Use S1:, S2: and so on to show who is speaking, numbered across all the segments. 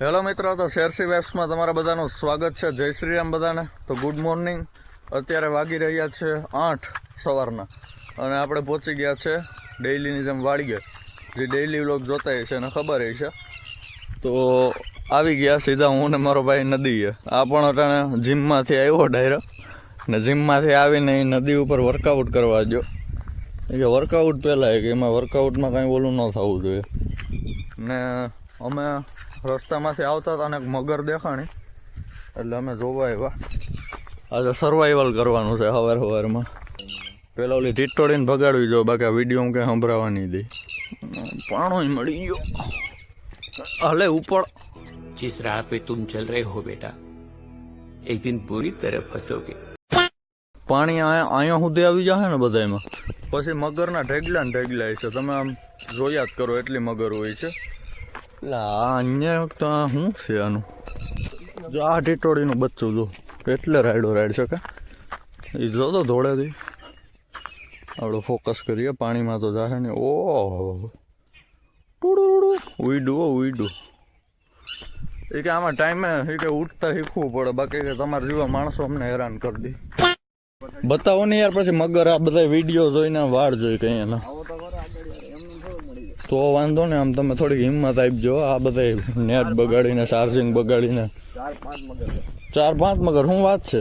S1: Hello મિત્રો, તો શેરસી વેબ્સમાં તમારા બધાનું સ્વાગત છે. જય શ્રી રામ બધાને. તો ગુડ મોર્નિંગ. અત્યારે વાગી રહ્યા છે આઠ સવારના. અને આપણે પહોંચી ગયા છે ડેઇલીની જેમ વાડીએ. જે ડેઇલી વ્લોગ જોતા હશે એને ખબર હશે તો આવી ગયા સીધા હું ને મારો ભાઈ નદીએ. આ પણ અટાણે જીમમાંથી આવ્યો ડાયરેક્ટ ને જીમમાંથી આવીને એ નદી ઉપર વર્કઆઉટ કરવા ગયો. એ વર્કઆઉટ પહેલાં કે એમાં વર્કઆઉટમાં કાંઈ ઓલું ન થવું જોઈએ. ને અમે રસ્તામાંથી આવતા હતા ને એક મગર દેખાણી એટલે અમે જોવા આવ્યા આજે સર્વાઈવલ કરવાનું છે સવાર સવારમાં પેલા ઓલી ટીટોડીને ભગાડવી જો બાકી આ વિડીયો કંઈ સંભળાવવા નહીં દે પાણો મળી ગયો હલે ઉપર
S2: जिस राह पे तुम चल रहे हो बेटा एक दिन पूरी तरह फंसोगे
S1: પાણી અહીંયા અહીંયા સુધી આવી જશે ને બધામાં પછી મગરના ઢેગલા ને ઢેગલા છે તમે આમ જોયા જ કરો એટલી મગર હોય છે આ અહીંયા તો શું છે આનું? જો આ ટીટોળીનું બચ્ચું જો, એટલે રાયડો રાઈડ શકે એ જો તો ધોળેથી આપણે ફોકસ કરીએ, પાણીમાં તો જાહે ને ટુડુડુડુ ઉઈડું ઓ ઉઈડું એ કે આમાં ટાઈમે એ કે ઉઠતા શીખવું પડે, બાકી કે તમારા જેવા માણસો અમને હેરાન કરી દે. બતાવો ને યાર, પછી મગર આ બધા વીડિયો જોઈને વાળ જોઈ કઈ એના તો વાંધો ને આમ તમે થોડીક હિંમત આપજો આ બધા નેટ બગાડીને ચાર્જિંગ બગાડીને. ચાર પાંચ મગર શું વાત છે?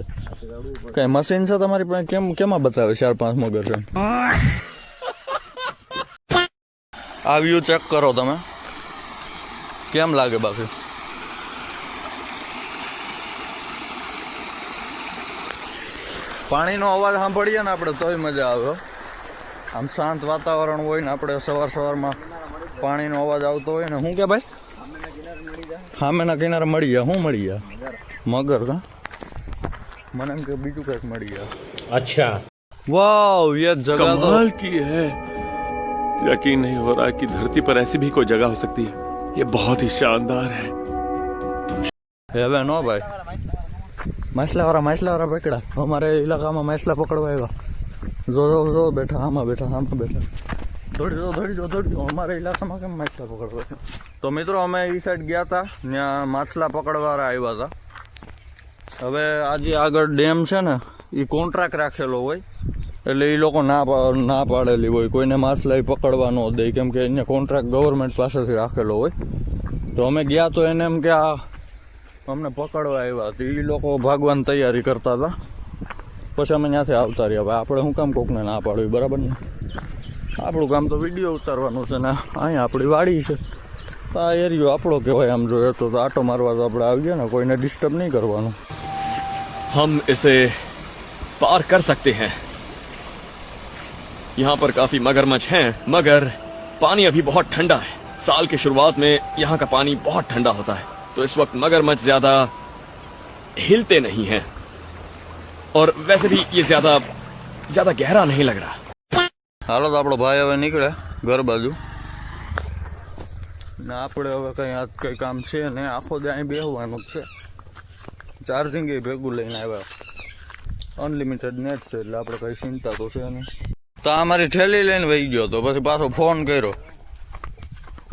S1: કઈ મશીન છે તમારી પાસે? કેમ કેમાં બતાવે ચાર પાંચ મગર છે આ વ્યૂ ચેક કરો તમે. કેમ લાગે બાકી? પાણીનો અવાજ સાંભળીએ ને આપણે તોય મજા આવે આમ શાંત વાતાવરણ હોય ને આપણે સવાર સવારમાં પાણીનો અવાજ આવતો હોય ને શું કે ભાઈ સામેના કિનારે મળી ગયા શું મળી ગયા મગર કા મને એમ કે બીજું કંઈક મળી ગયા
S3: अच्छा
S1: વાવ ये जगह तो
S4: कमाल की है यकीन नहीं हो रहा कि धरती पर ऐसी भी कोई जगह हो सकती है ये बहुत ही शानदार है
S1: હવે નો ભાઈ માછલા વાળા માછલા વાળા પકડા અમારે ઇલાકામાં માછલા પકડવા આવ્યા જો જો જો બેઠા આમાં બેઠા આમાં બેઠા દોડી જાઓ દોડી જાઓ દોડી જાઓ. અમારા ઇલાકામાં કેમ માછલા પકડવા છે તો મિત્રો અમે એ સાઈડ ગયા હતા ત્યાં માછલા પકડવાળા આવ્યા હતા. હવે આજે આગળ ડેમ છે ને એ કોન્ટ્રાક્ટ રાખેલો હોય, એટલે એ લોકો ના ના પાડેલી હોય. કોઈને માછલા પકડવા ન દે, કેમ કે એને કોન્ટ્રાક્ટ ગવર્મેન્ટ પાસેથી રાખેલો હોય. તો અમે ગયા તો એને એમ કે આ અમને પકડવા આવ્યા તો એ લોકો ભાગવાની તૈયારી કરતા હતા. પછી અમે ત્યાંથી આવતા રહ્યા. આપણે શું કામ કોકને ના પાડવી બરાબર ને? આપણું કામ તો વિડીયો ઉતારવાનું છે ને અહીંયા આપણી વાડી છે તો આ એરિયો આપણો કહેવાય આમ જોઈએ તો તો આટો મારવા તો આપણે આવીએ ને કોઈને ડિસ્ટર્બ નહીં કરવાનું
S4: हम इसे पार कर सकते हैं यहाँ पर काफी मगरमच्छ हैं मगर पानी अभी बहुत ठंडा है साल के शुरुआत में यहाँ का पानी बहुत ठंडा होता है तो इस वक्त मगरमच्छ ज्यादा हिलते नहीं हैं और वैसे भी ये ज्यादा ज्यादा गहरा नहीं लग रहा
S1: હાલો તો આપણો ભાઈ હવે નીકળે ઘર બાજુ. ને આપણે હવે કંઈ આજ કંઈ કામ છે ને આખો દે અહીં બેહવાનું જ છે. ચાર્જિંગ એ ભેગું લઈને આવ્યા. અનલિમિટેડ નેટ છે એટલે આપણે કંઈ ચિંતા તો છે નહીં. તો આ મારી ઠેલી લઈને વહી ગયો તો પછી પાછો ફોન કર્યો.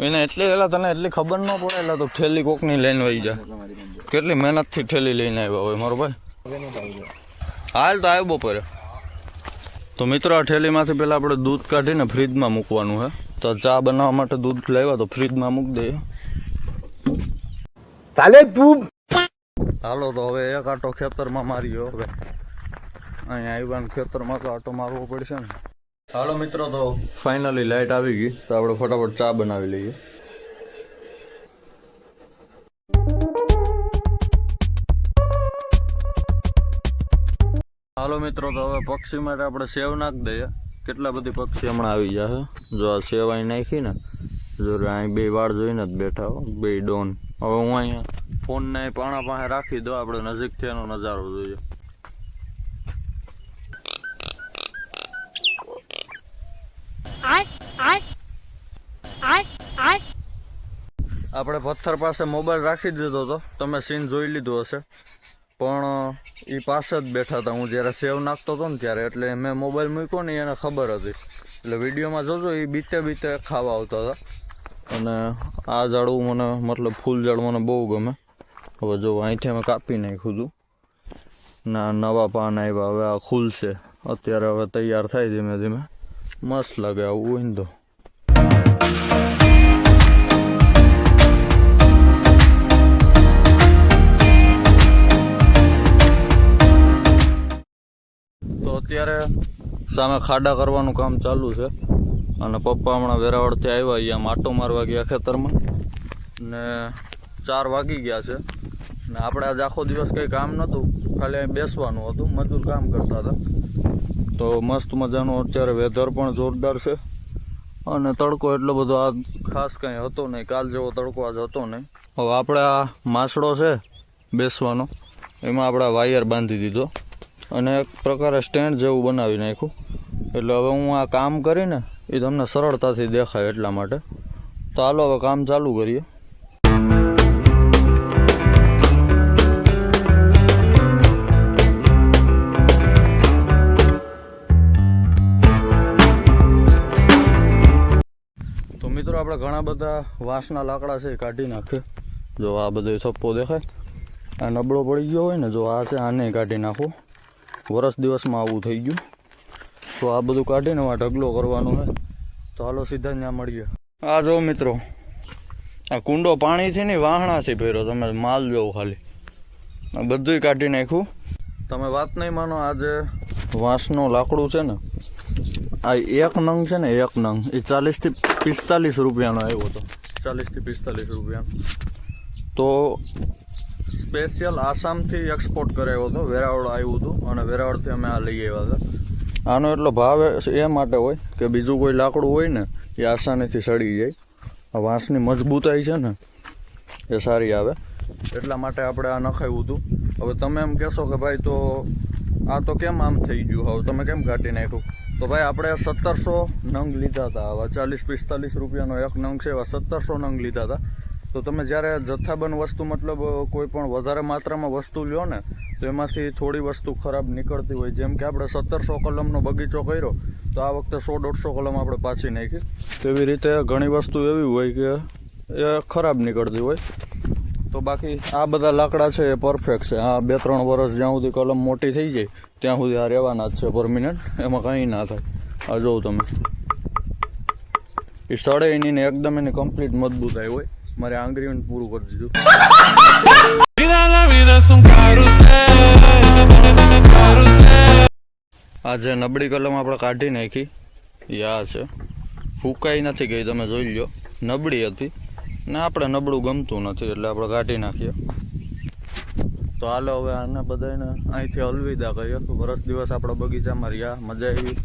S1: એને એટલી પહેલાં તને એટલી ખબર ન પડે એટલે તો ઠેલી કોકની લઈને વહી જાય. કેટલી મહેનતથી ઠેલી લઈને આવ્યા હોય મારો ભાઈ. હાલ તો આવ્યો બપોરે. તો મિત્રો આ ઠેલીમાંથી પહેલાં આપણે દૂધ કાઢીને ફ્રીજમાં મૂકવાનું હે. તો ચા બનાવવા માટે દૂધ લાવ્યા તો ફ્રીજમાં મૂકી દઈએ
S3: ચાલે તું.
S1: હાલો તો હવે એક આટો ખેતરમાં માર્યો હવે અહીંયા આવ્યા ખેતરમાં તો આટો મારવો પડશે ને. હાલો મિત્રો તો ફાઇનલી લાઇટ આવી ગઈ. તો આપણે ફટાફટ ચા બનાવી લઈએ. હાલો મિત્રો તો હવે પક્ષી માટે આપણે સેવ નાખી દઈએ. કેટલા બધી પક્ષી હમણાં આવી જશે જો આ સેવ અહીં નાખી ને જો અહીં બે વાળ જોઈને જ બેઠા હો બે ડોન. હવે હું અહીંયા ફોનને પાણા પાસે રાખી દઉં આપણે નજીકથી એનો નજારો જોઈએ. આપણે પથ્થર પાસે મોબાઈલ રાખી દીધો હતો તમે સીન જોઈ લીધું હશે. પણ એ પાસે જ બેઠા હતા. હું જ્યારે સેવ નાખતો હતો ને ત્યારે, એટલે મેં મોબાઈલ મૂક્યો ને એને ખબર હતી. એટલે વિડીયોમાં જોજો એ બીતે બીતે ખાવા આવતા હતા. અને આ ઝાડવું મને, મતલબ ફૂલ ઝાડ મને બહુ ગમે. હવે જો અહીંથી અમે કાપી નાખ્યું હતું. ના, નવા પાન આવ્યા હવે આ ખુલશે. અત્યારે હવે તૈયાર થાય ધીમે ધીમે. મસ્ત લાગે આવું હોય ને તો. અત્યારે સામે ખાડા કરવાનું કામ ચાલુ છે. અને પપ્પા હમણાં વેરાવળથી આવ્યા અહીંયા માટો મારવા ગયા ખેતરમાં. ને ચાર વાગી ગયા છે. ને આપણે આજ આખો દિવસ કંઈ કામ નહોતું. ખાલી અહીં બેસવાનું હતું. મજૂર કામ કરતા હતા. તો મસ્ત મજાનું અત્યારે વેધર પણ જોરદાર છે. અને તડકો એટલો બધો આ ખાસ કંઈ હતો નહીં. કાલ જેવો તડકો આજ હતો નહીં. હવે આપણે આ માસડો છે બેસવાનો. એમાં આપણે વાયર બાંધી દીધો. અને એક પ્રકારે સ્ટેન્ડ જેવું બનાવી નાખ્યું. એટલે હવે હું આ કામ કરીને એ તમને સરળતાથી દેખાય એટલા માટે. તો હાલો હવે કામ ચાલુ કરીએ. તો મિત્રો આપણે ઘણા બધા વાંસના લાકડા છે એ કાઢી નાખીએ. જો આ બધો થપ્પો દેખાય. આ નબળો પડી ગયો હોય ને, જો આ છે આને કાઢી નાખો. વરસ દિવસમાં આવું થઈ ગયું. તો આ બધું કાઢીને આ ઢગલો કરવાનો છે. તો હાલો સીધા ત્યાં મળીએ. આ જો મિત્રો, આ કુંડો પાણીથી નહીં, વાહણાથી ભેરો તમે માલ જોવો ખાલી. આ બધુંય કાઢી નાખ્યું. તમે વાત નહીં માનો, આ જે વાંસનું લાકડું છે ને, આ એક નંગ છે ને, એક નંગ. એ ચાલીસથી પિસ્તાલીસ રૂપિયાનો આવ્યો હતો. ચાલીસથી પિસ્તાલીસ રૂપિયાનો. તો સ્પેશિયલ આસામથી એક્સપોર્ટ કરાવ્યો હતો. વેરાવળ આવ્યું હતું અને વેરાવળથી અમે આ લઈ આવ્યા હતા. આનો એટલો ભાવ એ માટે હોય કે બીજું કોઈ લાકડું હોય ને, એ આસાનીથી સડી જાય. આ વાંસની મજબૂતાઈ છે ને, એ સારી આવે. એટલા માટે આપણે આ નખાવ્યું હતું. હવે તમે એમ કહેશો કે ભાઈ તો આ તો કેમ આમ થઈ ગયું? હવે તમે કેમ કાઢી નાખ્યું? તો ભાઈ આપણે સત્તરસો નંગ લીધા હતા. આવા ચાલીસ પિસ્તાલીસ રૂપિયાનો એક નંગ છે, એવા સત્તરસો નંગ લીધા હતા. તો તમે જ્યારે જથ્થાબંધ વસ્તુ મતલબ કોઈ પણ વધારે માત્રામાં વસ્તુ લ્યો ને, તો એમાંથી થોડી વસ્તુ ખરાબ નીકળતી હોય. જેમ કે આપણે સત્તરસો કલમનો બગીચો કર્યો, તો આ વખતે સો દોઢસો કલમ આપણે પાછી નાખી. તેવી રીતે ઘણી વસ્તુ એવી હોય કે, એ ખરાબ નીકળતી હોય. તો બાકી આ બધા લાકડા છે એ પરફેક્ટ છે. આ બે ત્રણ વર્ષ જ્યાં સુધી કલમ મોટી થઈ જાય, ત્યાં સુધી આ રહેવાના જ છે પરમિનન્ટ એમાં કંઈ ના થાય. આ જોઉં તમે. એ સડે એની એકદમ એની કમ્પ્લીટ મજબૂતાઈ હોય. મારે આંગળીઓને પૂરું કરી દીધું.
S3: Vida la vida es un carrusel, carrusel.
S1: આ જે નબળી કલમ આપણે કાઢી નાખી. યા છે. ફૂકાઈ નથી ગઈ તમે જોઈ લો નબળી હતી. ને આપણે નબળું ગમતું નથી એટલે આપણે કાઢી નાખીએ. તો હાલો હવે આને બધાને અહીંથી અલવિદા કહીએ. વરસ દિવસ આપણા બગીચામાં રહ્યા મજા આવી.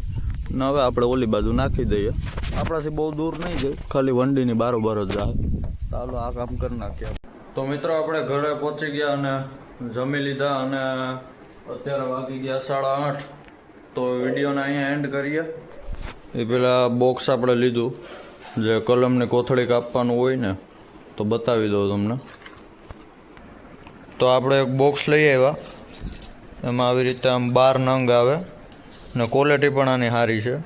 S1: ને હવે આપણે ઓલી બાજુ નાખી દઈએ. આપણાથી બહુ દૂર નહીં જાય ખાલી વંડીની બારોબાર જ જાય હાલો આ કામ કરી નાખ્યા તો મિત્રો આપણે ઘરે પહોંચી ગયા અને જમી લીધા અને અત્યારે વાગી ગયા સાડા આઠ. તો વિડીયોને અહીંયા એન્ડ કરીએ. એ પેલા બોક્સ આપણે લીધું. જે કલમની કોથળી કાપવાનું હોય ને, તો બતાવી દઉં તમને. તો આપણે એક બોક્સ લઈ આવ્યા. એમાં આવી રીતે આમ બાર નંગ આવે ને ક્વોલિટી પણ આની સારી છે.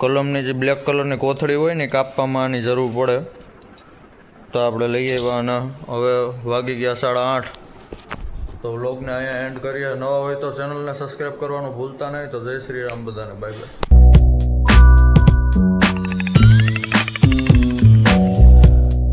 S1: કલમની જે બ્લેક કલરની કોથળી હોય ને કાપવામાં આની જરૂર પડે. તો આપણે લઈ આવ્યા હવે વાગી ગયા સાડા આઠ. તો વ્લોગને અહીંયા એન્ડ કરીએ. નવા હોય તો ચેનલને સબસ્ક્રાઈબ કરવાનું ભૂલતા નહીં. તો જય શ્રી રામ બધાને. Bye bye